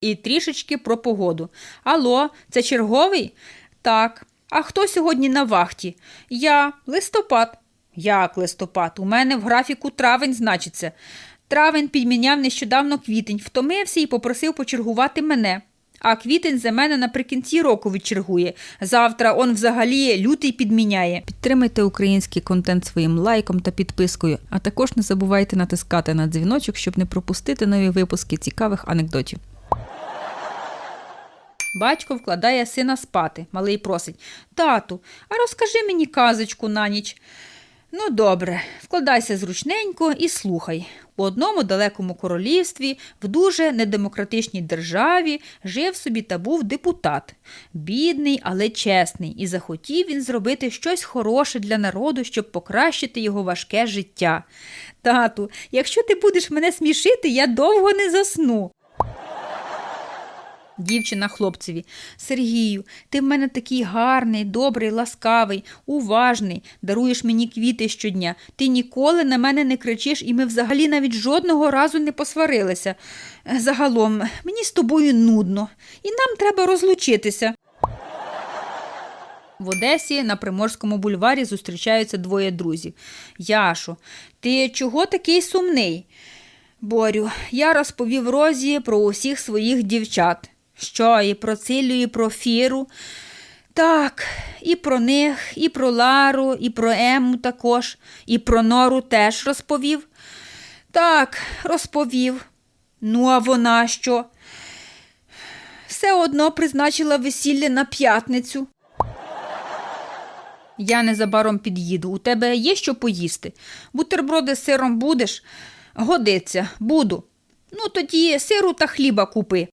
І трішечки про погоду. Алло, це черговий? Так. А хто сьогодні на вахті? Я, листопад. Як листопад? У мене в графіку травень значиться. Травень підміняв нещодавно квітень, втомився і попросив почергувати мене. А квітень за мене наприкінці року відчергує. Завтра он взагалі лютий підміняє. Підтримайте український контент своїм лайком та підпискою, а також не забувайте натискати на дзвіночок, щоб не пропустити нові випуски цікавих анекдотів. Батько вкладає сина спати. Малий просить Тату, а розкажи мені казочку на ніч. Ну, добре, вкладайся зручненько і слухай. У одному далекому королівстві, в дуже недемократичній державі, жив собі та був депутат. Бідний, але чесний, і захотів він зробити щось хороше для народу, щоб покращити його важке життя. Тату, якщо ти будеш мене смішити, я довго не засну. Дівчина хлопцеві. Сергію, ти в мене такий гарний, добрий, ласкавий, уважний, даруєш мені квіти щодня. Ти ніколи на мене не кричиш, і ми взагалі навіть жодного разу не посварилися. Е, Загалом, мені з тобою нудно, і нам треба розлучитися. В Одесі на Приморському бульварі зустрічаються двоє друзів. Яшо, ти чого такий сумний? Борю, я розповів Розі про усіх своїх дівчат. Що, і про Цилю, і про Фіру. Так, і про них, і про Лару, і про Ему також, і про Нору теж розповів. Так, розповів. Ну, а вона що? Все одно призначила весілля на п'ятницю. Я незабаром під'їду. У тебе є що поїсти? Бутерброди з сиром будеш? Годиться, буду. Ну, тоді сиру та хліба купи.